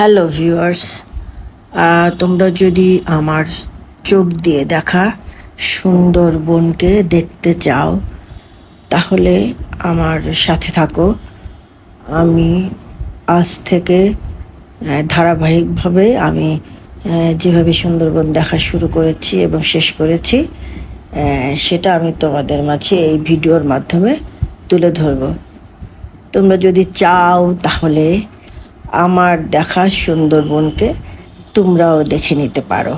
Hello viewers তোমরা যদি আমার চোখ দিয়ে দেখা সুন্দরবনকে দেখতে চাও, তাহলে আমার সাথে থাকো। আমি আজ থেকে ধারাবাহিকভাবে আমি যেভাবে সুন্দরবন দেখা শুরু করেছি এবং শেষ করেছি সেটা আমি তোমাদের মাঝে এই ভিডিওর মাধ্যমে তুলে ধরবো। তোমরা যদি চাও, তাহলে আমার দেখা সুন্দরবনকে তোমরাও দেখে নিতে পারো।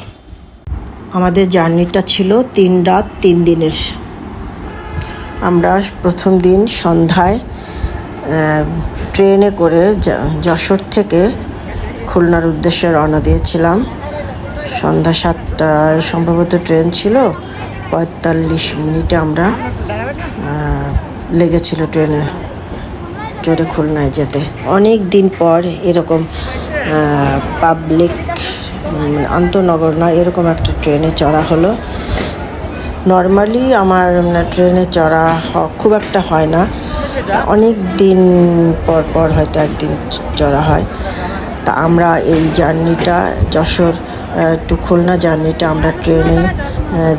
আমাদের জার্নিটা ছিল তিন রাত, তিন দিনের। আমরা প্রথম দিন সন্ধ্যায় ট্রেনে করে যশোর থেকে খুলনার উদ্দেশ্যে রওনা দিয়েছিলাম। সন্ধ্যা সাতটায় সম্ভবত ট্রেন ছিল, পঁয়তাল্লিশ মিনিটে আমরা লেগেছিল ট্রেনে। চড়ে খুলনায় যেতে। অনেক দিন পর এরকম পাবলিক আন্তনগর না এরকম একটা ট্রেনে চড়া হলো। নর্মালি আমার ট্রেনে চড়া খুব একটা হয় না। অনেক দিন পর পর হয়তো একদিন চড়া হয়। তা আমরা এই জার্নিটা, যশোর টু খুলনা জার্নিটা আমরা ট্রেনে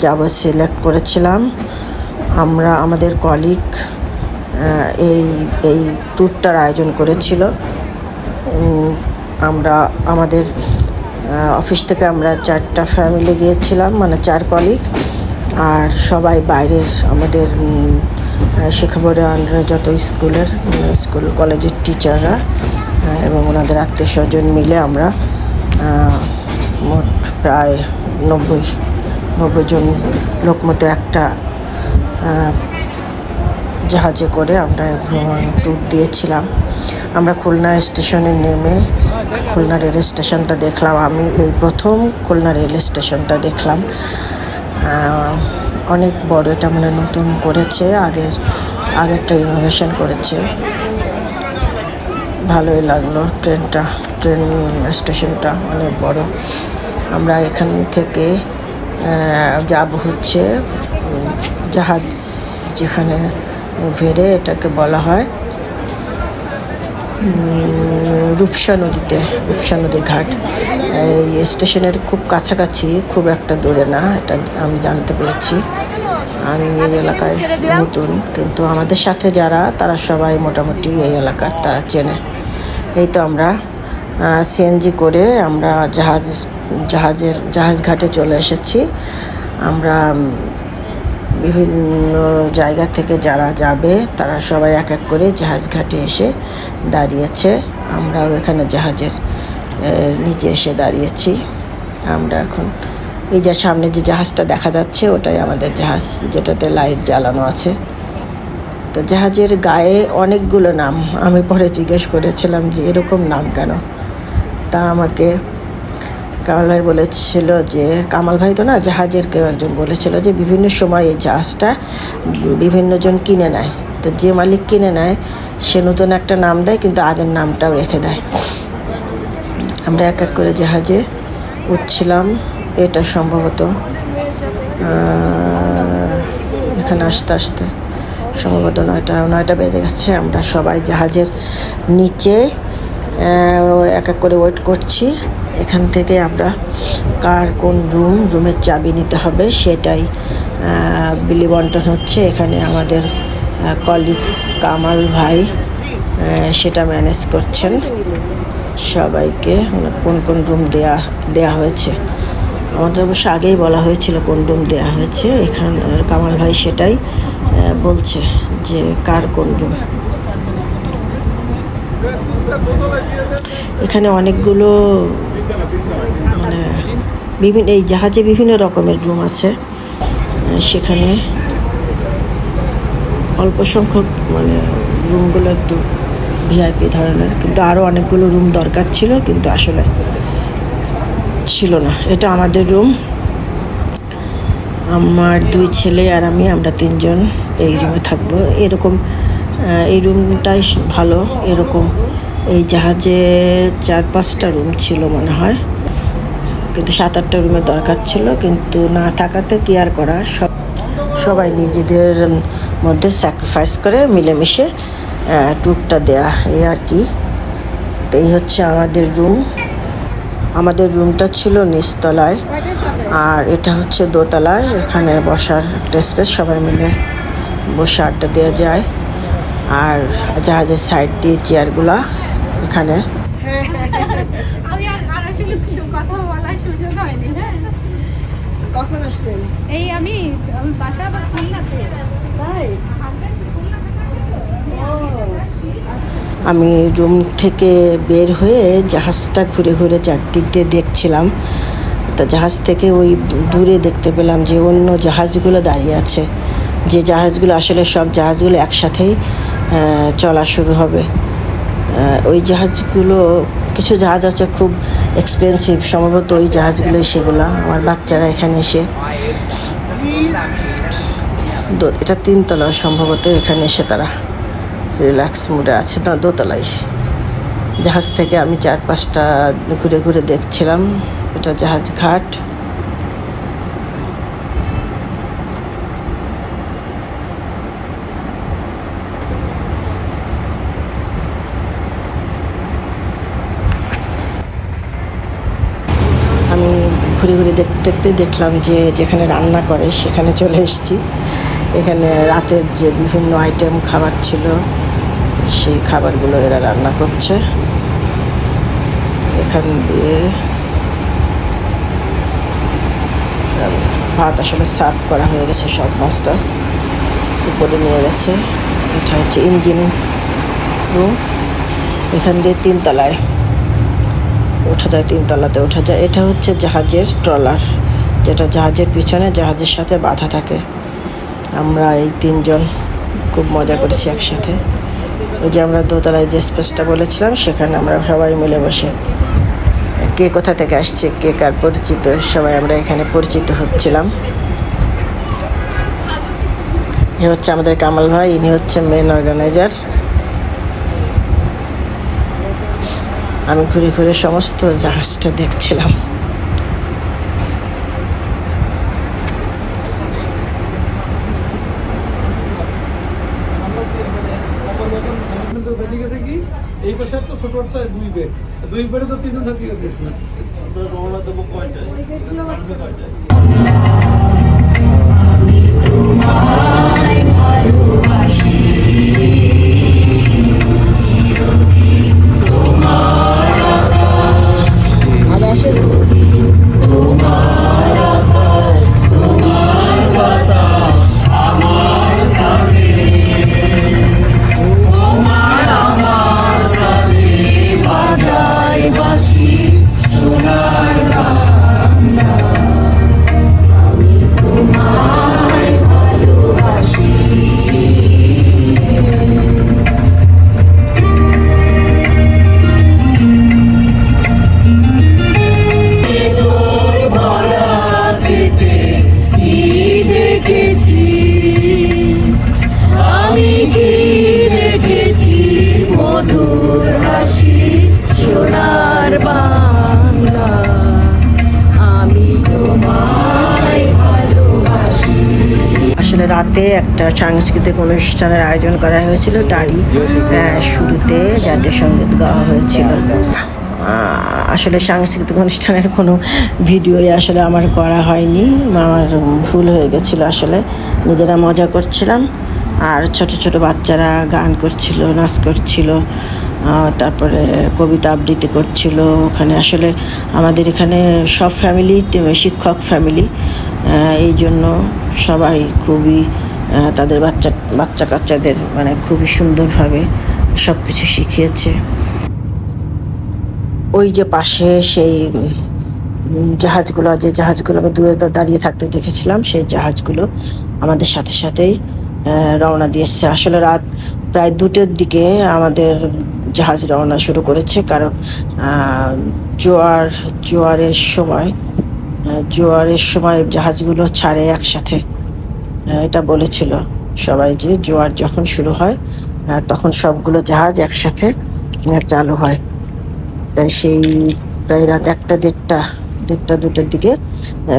যাব সিলেক্ট করেছিলাম। আমরা, আমাদের কলিগ এই এই ট্যুরটার আয়োজন করেছিল। আমরা আমাদের অফিস থেকে আমরা চারটা ফ্যামিলি গিয়েছিলাম মানে চার কলিগ আর সবাই বাইরের আমাদের আহ, আন্ডারে যত স্কুলের স্কুল কলেজের টিচাররা এবং ওনাদের আত্মীয় স্বজন মিলে আমরা মোট প্রায় নব্বই নব্বই জন লোক মতো একটা জাহাজে করে আমরা ভ্রমণ ট্যুর দিয়েছিলাম। আমরা খুলনা স্টেশনে নেমে খুলনা রেল স্টেশনটা দেখলাম। আমি এই প্রথম খুলনা রেল স্টেশনটা দেখলাম। অনেক বড়, এটা মানে নতুন করেছে আগের আগেরটা ইনোভেশন করেছে। ভালোই লাগল ট্রেনটা, ট্রেন স্টেশনটা অনেক বড়। আমরা এখান থেকে যাব হচ্ছে জাহাজ যেখানে ভেড়ে এটাকে বলা হয় রূপসা নদীতে, রূপসা নদীর ঘাট। এই স্টেশনের খুব কাছাকাছি, খুব একটা দূরে না, এটা আমি জানতে পেরেছি। আমি এই এলাকায় নতুন, কিন্তু আমাদের সাথে যারা, তারা সবাই মোটামুটি এই এলাকার, তারা চেনে। এই তো আমরা সিএনজি করে আমরা জাহাজ, জাহাজের, জাহাজ ঘাটে চলে এসেছি। আমরা বিভিন্ন জায়গা থেকে যারা যাবে, তারা সবাই এক এক করে জাহাজ ঘাটে এসে দাঁড়িয়েছে। আমরাও এখানে জাহাজের নিচে এসে দাঁড়িয়েছি। আমরা এখন এই যে সামনে যে জাহাজটা দেখা যাচ্ছে, ওটাই আমাদের জাহাজ, যেটাতে লাইট জ্বালানো আছে। তো জাহাজের গায়ে অনেকগুলো নাম। আমি পরে জিজ্ঞেস করেছিলাম যে এরকম নাম কেন? তা আমাকে কামাল ভাই বলেছিল যে কামাল ভাই তো না জাহাজের কেউ একজন বলেছিল যে, বিভিন্ন সময় এই জাহাজটা বিভিন্ন জন কিনে নেয়। তো যে মালিক কিনে নেয়, সে নতুন একটা নাম দেয়, কিন্তু আগের নামটাও রেখে দেয়। আমরা এক এক করে জাহাজে উঠছিলাম। এটা সম্ভবত এখানে আসতে আসতে সম্ভবত নয়টা নয়টা বেজে গেছে। আমরা সবাই জাহাজের নিচে এক এক করে ওয়েট করছি। এখান থেকে আমরা কার কোন রুম, রুমের চাবি নিতে হবে সেটাই বিলি বন্টন হচ্ছে। এখানে আমাদের কলিগ কামাল ভাই সেটা ম্যানেজ করছেন। সবাইকে মানে কোন কোন রুম দেয়া দেয়া হয়েছে। আমাদের অবশ্য আগেই বলা হয়েছিল কোন রুম দেয়া হয়েছে। এখান, কামাল ভাই সেটাই বলছে যে কার কোন রুম। এখানে অনেকগুলো মানে বিভিন্ন, এই জাহাজে বিভিন্ন রকমের রুম আছে। সেখানে অল্প সংখ্যক মানে রুমগুলো একটু ভিআইপি ধরনের, কিন্তু আরও অনেকগুলো রুম দরকার ছিল, কিন্তু আসলে ছিল না। এটা আমাদের রুম। আমার দুই ছেলে আর আমি, আমরা তিনজন এই রুমে থাকব। এরকম এই রুমটাই ভালো। এরকম এই জাহাজে চার পাঁচটা রুম ছিল মনে হয়। কিন্তু সাত আটটা রুমের দরকার ছিল, কিন্তু না থাকাতে কি আর করা? সব সবাই নিজেদের মধ্যে স্যাক্রিফাইস করে মিলেমিশে ট্যুরটা দেয়া এই আর কি। এই হচ্ছে আমাদের রুম আমাদের রুমটা ছিল নিচতলায়, আর এটা হচ্ছে দোতলায়। এখানে বসার একটা স্পেস সবাই মিলে বসে আড্ডা দেওয়া যায়। আর জাহাজের সাইড দিয়ে চেয়ারগুলা এখানে। আমি আর কথা বলার সুযোগ হয়নি হ্যাঁ। কখন আসছেন? এই আমি আমি বাসা আবার খুলনাতে। তাই? আমি রুম থেকে বের হয়ে জাহাজটা ঘুরে ঘুরে চারদিক দিয়ে দেখছিলাম। তা জাহাজ থেকে ওই দূরে দেখতে পেলাম যে অন্য জাহাজগুলো দাঁড়িয়ে আছে। যে জাহাজগুলো আসলে সব জাহাজগুলো একসাথেই চলা শুরু হবে। ওই জাহাজগুলো, কিছু জাহাজ আছে খুব এক্সপেন্সিভ সম্ভবত ওই জাহাজগুলোই সেগুলো, আমার বাচ্চারা এখানে এসে। এটা তিনতলা, সম্ভবত এখানে এসে তারা রিল্যাক্স মুডে আছে। না, দোতলায়। জাহাজ থেকে আমি চার পাঁচটা ঘুরে ঘুরে দেখছিলাম। এটা জাহাজ ঘাট আমি ঘুরে ঘুরে দেখতে দেখলাম যে যেখানে রান্না করে সেখানে চলে এসেছি। এখানে রাতের যে বিভিন্ন আইটেম খাবার ছিল, সেই খাবারগুলো এরা রান্না করছে। এখান দিয়ে ভাত আসলে সার্ভ করা হয়ে গেছে সব টাছ উপরে নিয়ে গেছে। এটা হচ্ছে ইঞ্জিন রুম এখান দিয়ে তিনতলায় ওঠা যায়, তিনতলাতে ওঠা যায়। এটা হচ্ছে জাহাজের ট্রলার, যেটা জাহাজের পিছনে জাহাজের সাথে বাঁধা থাকে। আমরা এই তিনজন খুব মজা করেছি একসাথে। ওই যে আমরা দোতলায় যে স্পেসটা বলেছিলাম, সেখানে আমরা সবাই মিলে বসে, কে কোথা থেকে আসছে, কে কার পরিচিত, সবাই আমরা এখানে পরিচিত হচ্ছিলাম। এ হচ্ছে আমাদের কামাল ভাই, ইনি হচ্ছে মেন অর্গানাইজার আমি ঘুরে ঘুরে সমস্ত জাহাজটা দেখছিলাম। এই ছোট দুই বেড দুই বেডে তো তিনজন থাকতে না আসলে একটা সাংস্কৃতিক অনুষ্ঠানের আয়োজন করা হয়েছিল তারই শুরুতে জাতীয় সংগীত গাওয়া হয়েছিল। আসলে সাংস্কৃতিক অনুষ্ঠানের কোনো ভিডিওই আসলে আমার করা হয়নি। আমার ভুল হয়ে গেছিল আসলে। নিজেরা মজা করছিলাম। আর ছোট ছোট বাচ্চারা গান করছিল, নাচ করছিল তারপরে কবিতা আবৃত্তি করছিল। ওখানে আসলে আমাদের এখানে সব ফ্যামিলি শিক্ষক ফ্যামিলি এই জন্য সবাই খুবই তাদের বাচ্চা বাচ্চা কাচ্চাদের মানে খুবই সুন্দরভাবে সব কিছু শিখিয়েছে। ওই যে পাশে সেই জাহাজগুলো, যে জাহাজগুলো আমি দূরে দাঁড়িয়ে থাকতে দেখেছিলাম, সেই জাহাজগুলো আমাদের সাথে সাথেই রওনা দিয়েছে আসলে রাত প্রায় দুটোর দিকে আমাদের জাহাজ রওনা শুরু করেছে, কারণ জোয়ার, জোয়ারের সময় জোয়ারের সময় জাহাজগুলো ছাড়ে একসাথে। এটা বলেছিল সবাই যে জোয়ার যখন শুরু হয় আহ, তখন সবগুলো জাহাজ একসাথে চালু হয়। তাই সেই প্রায় রাত একটা দেড়টা দেড়টা দুটোর দিকে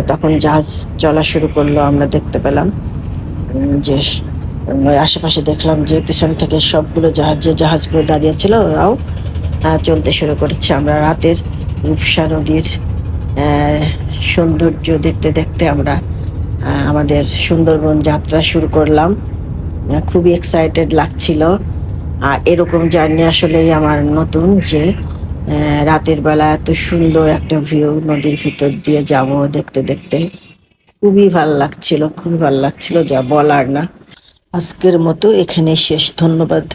তখন জাহাজ চলা শুরু করল আমরা দেখতে পেলাম যে আশেপাশে দেখলাম যে পিছন থেকে সবগুলো জাহাজ যে জাহাজগুলো দাঁড়িয়ে ছিল ওরাও চলতে শুরু করেছে। আমরা রাতের রূপসা নদীর সৌন্দর্য দেখতে দেখতে আমরা আমাদের সুন্দরবন যাত্রা শুরু করলাম। খুবই এক্সাইটেড লাগছিল। আর এরকম জার্নি আসলেই আমার নতুন যে রাতের বেলা এত সুন্দর একটা ভিউ নদীর ভিতর দিয়ে যাব দেখতে দেখতে। খুবই ভালো লাগছিল, খুবই ভালো লাগছিল, যা বলার না। আজকের মতো এখানে শেষ, ধন্যবাদ।